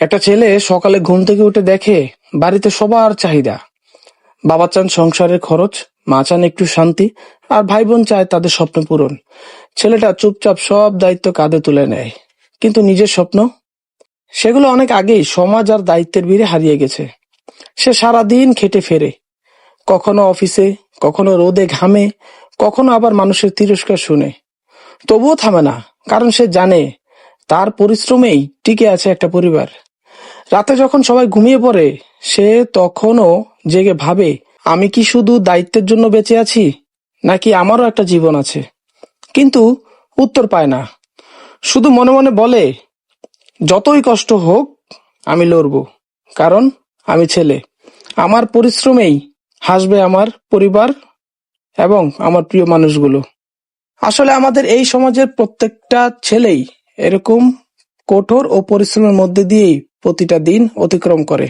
একটা ছেলে সকালে ঘুম থেকে উঠে দেখে বাড়িতে সবার চাহিদা। বাবা চান সংসারের খরচ মা চান একটু শান্তি, আর ভাই বোন চায় তাদের স্বপ্ন পূরণ। ছেলেটা চুপচাপ সব দায়িত্ব কাঁধে তুলে নেয়। কিন্তু নিজের স্বপ্ন? সেগুলো অনেক আগেই সমাজ আর দায়িত্বের ভিড়ে হারিয়ে গেছে। সে সারাদিন খেটে ফেরে। কখনো অফিসে, কখনো রোদে ঘামে, কখনো আবার মানুষের তিরস্কার শুনে। তবুও থামে না, কারণ সে জানে তার পরিশ্রমেই টিকে আছে একটা পরিবার। রাতে যখন সবাই ঘুমিয়ে পড়ে, সে তখনও জেগে ভাবে, আমি কি শুধু দায়িত্বের জন্য বেঁচে আছি, নাকি আমারও একটা জীবন আছে? কিন্তু উত্তর পায় না। শুধু মনে মনে বলে, যতই কষ্ট হোক, আমি লড়ব, কারণ আমি ছেলে। আমার পরিশ্রমেই হাসবে আমার পরিবার এবং আমার প্রিয় মানুষগুলো। আসলে আমাদের এই সমাজের প্রত্যেকটা ছেলেই এরকম কঠোর ও পরিশ্রমের মধ্যে দিয়েই প্রতিটা দিন অতিক্রম করে।